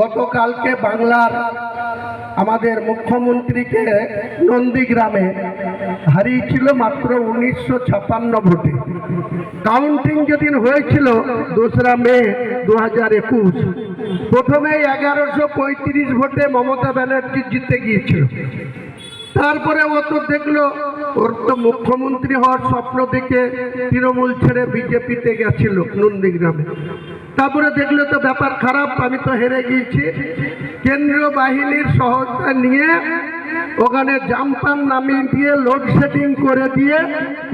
গতকালকে বাংলার আমাদের মুখ্যমন্ত্রীকে নন্দীগ্রামে হারিয়েছিল মাত্র উনিশশো ছাপান্ন ভোটে। কাউন্টিং যেদিন হয়েছিল দোসরা মে দু হাজার একুশ প্রথমে এগারোশো পঁয়ত্রিশ ভোটে মমতা ব্যানার্জি জিতে গিয়েছিল। তারপরে ও তো দেখল ওর তো মুখ্যমন্ত্রী হওয়ার স্বপ্ন দেখে তৃণমূল ছেড়ে বিজেপিতে গেছিল নন্দীগ্রামে। তারপরে দেখল তো ব্যাপার খারাপ, আমি তো হেরে গিয়েছি। কেন্দ্রীয় বাহিনীর সহায়তা নিয়ে ওখানে জাম্পান নামিয়ে দিয়ে লোডশেডিং করে দিয়ে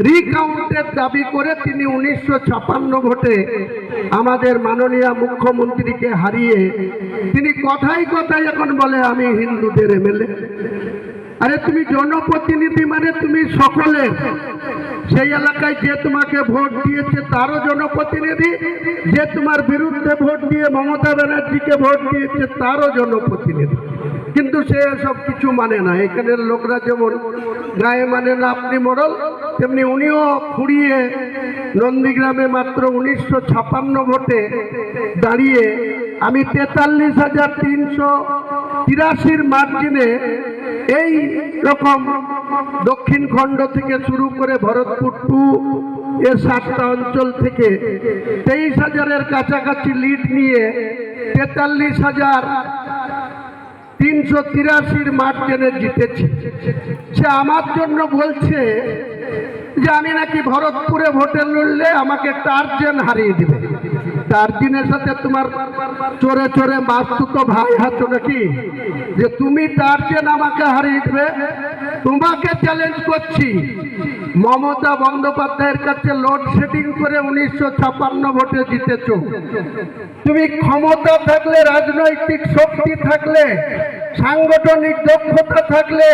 রিকাউন্টের দাবি করে তিনি উনিশশো ছাপান্ন ভোটে আমাদের মাননীয় মুখ্যমন্ত্রীকে হারিয়ে তিনি কথাই কথাই এখন বলে, আমি হিন্দুদের এমএলএ। আরে তুমি জনপ্রতিনিধি মানে তুমি সকলে। সেই এলাকায় যে তোমাকে ভোট দিয়েছে, তারও জনপ্রতিনিধি। যে তোমার বিরুদ্ধে ভোট দিয়ে মমতা ব্যানার্জিকে ভোট দিয়েছে, তারও জনপ্রতিনিধি। কিন্তু সে সব কিছু মানে না। এখানের লোকরা যেমন গায়ে মানে না, আপনি মরল তেমনি উনিও ফুরিয়ে নন্দীগ্রামে মাত্র উনিশশো ছাপান্ন ভোটে দাঁড়িয়ে আমি তেতাল্লিশ হাজার তিনশো তিরাশির মার্জিনে এই রকম দক্ষিণ খণ্ড থেকে শুরু করে ভরতপুর টু এর সাতটা অঞ্চল থেকে তেইশ হাজারের কাছাকাছি লিড নিয়ে তেতাল্লিশ হাজার তিনশো তিরাশির মার্জিনে জিতেছি। সে আমার জন্য বলছে যে আমি নাকি ভরতপুরে ভোটে লড়লে আমাকে টার্জেন হারিয়ে দিবে। টার্জিনের সাথে তোমার চোরে চোরে তো ভাই হাতো নাকি যে তুমি টার্জেন আমাকে হারিয়ে দিবে, তোমাকে চ্যালেঞ্জ করছি। মমতা বন্দ্যোপাধ্যায়ের কাছে লোডশেডিং করে উনিশশো ছাপান্ন ভোটে জিতেছ। তুমি ক্ষমতা থাকলে, রাজনৈতিক শক্তি থাকলে, সাংগঠনিক দক্ষতা থাকলে,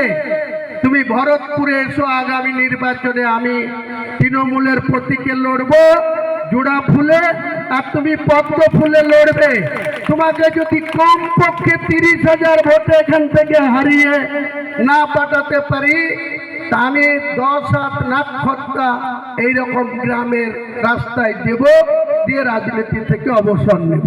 তুমি ভরতপুরে এসো, আগামী নির্বাচনে আমি তৃণমূলের প্রতীকে লড়বো। জোড়া ফুলে আর তুমি পদ্ম ফুলে লড়বে। তোমাকে যদি কম পক্ষে তিরিশ হাজার ভোট এখান থেকে হারিয়ে না পাঠাতে পারি আমি দশ হাত নাক্ষত্রা এইরকম গ্রামের রাস্তায় দেব, দিয়ে রাজনীতি থেকে অবসর নেব।